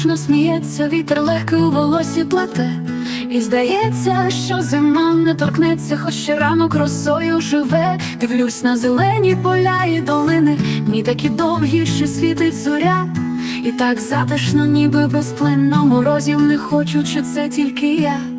ніжно сміється, вітер легкий у волосі плете. І здається, що зима не торкнеться, хоч ще ранок росою живе. Дивлюсь на зелені поля і долини, ні такі довгі, що світить зоря. І так затишно, ніби безплинно морозів не хочу, чи це тільки я.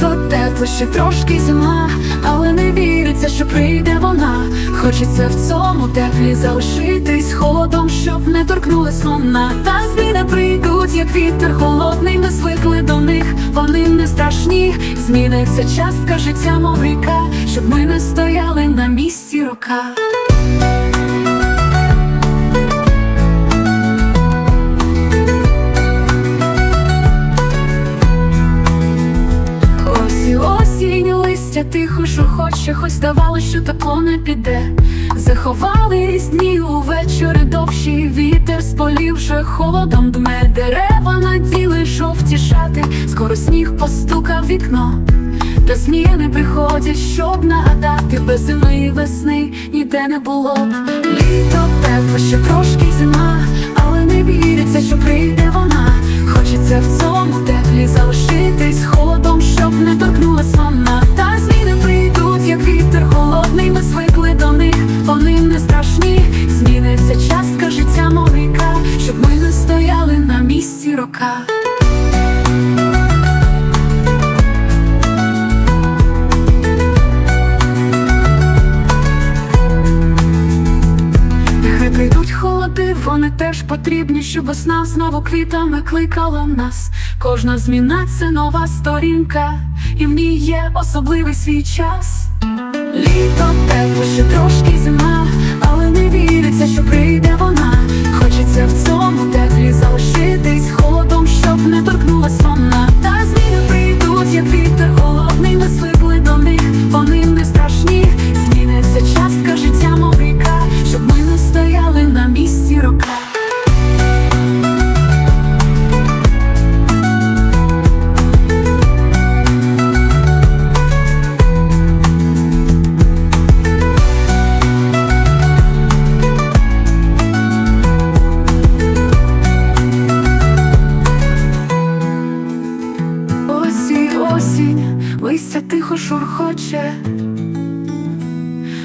Літо тепло, ще трошки зима, але не віриться, що прийде вона. Хочеться в цьому теплі залишитись холодом, щоб не торкнулась вона. Та зміни прийдуть, як вітер холодний, ми звикли до них, вони не страшні. Зміниться частка життя, мов ріка, щоб ми не стояли на місці рока. Листя тихо шурхоче, хоч здавалось, що тепло не піде. Заховались дні увечері довші, вітер з полів вже холодом дме, дерева наділи жовті шати, скоро сніг постукав вікно. Та зміни приходять, щоб нагадати, без зими і весни ніде не було. Літо тепло, ще трошки зима, але не віриться, що прийде вона. Хочеться в цьому теплі залишитись холодом, щоб не торкнулась місці. Нехай прийдуть холоди, вони теж потрібні, щоб весна знову квітами кликала нас. Кожна зміна це нова сторінка, і в ній є особливий свій час. Літо тепло, ще трошки зима, але не віриться, що прийде вона. Хочеться в цьому листя тихо шурхоче,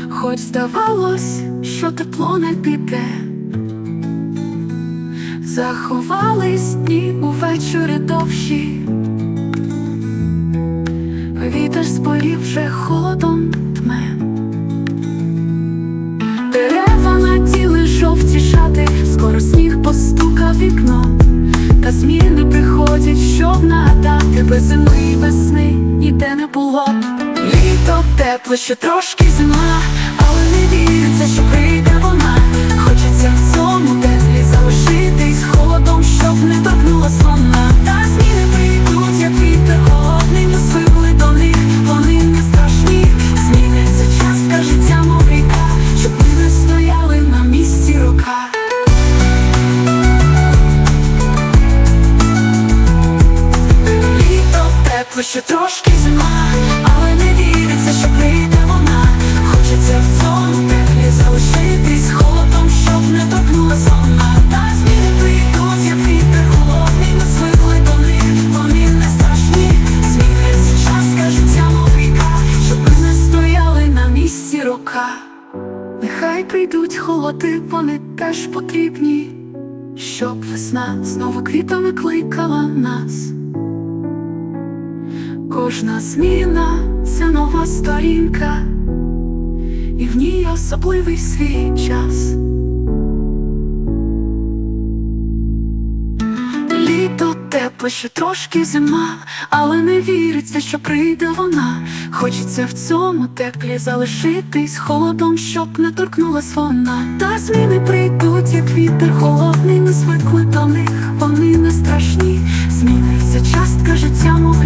хоч здавалось, що тепло не піде, заховались дні увечері довші, вітер з полів вже холодом тме, дерева наділи жовті шати, скоро сніг постукав вікно. Та зміни приходять, щоб нагадати. Без зими тепло, трошки зима, але не віриться, що прийде вона. Хочеться в цьому теплі залишитись холодом, щоб не торкнулась вона. Та зміни прийдуть, як вітер холодний, ми звикли до них, вони не страшні. Зміниться частка життя, мов ріка, щоб ми не стояли на місці рока. Літо тепло, ще трошки рока. Нехай прийдуть холоди, вони теж потрібні, щоб весна знову квітами кликала нас. Кожна зміна це нова сторінка, і в ній особливий свій час. Літо тепло, ще трошки зима, але не віриться, що прийде вона. Хочеться в цьому теплі залишитись холодом, щоб не торкнулась вона. Та зміни прийдуть, як вітер холодний, ми звикли до них, вони не страшні. Зміниться частка життя, мов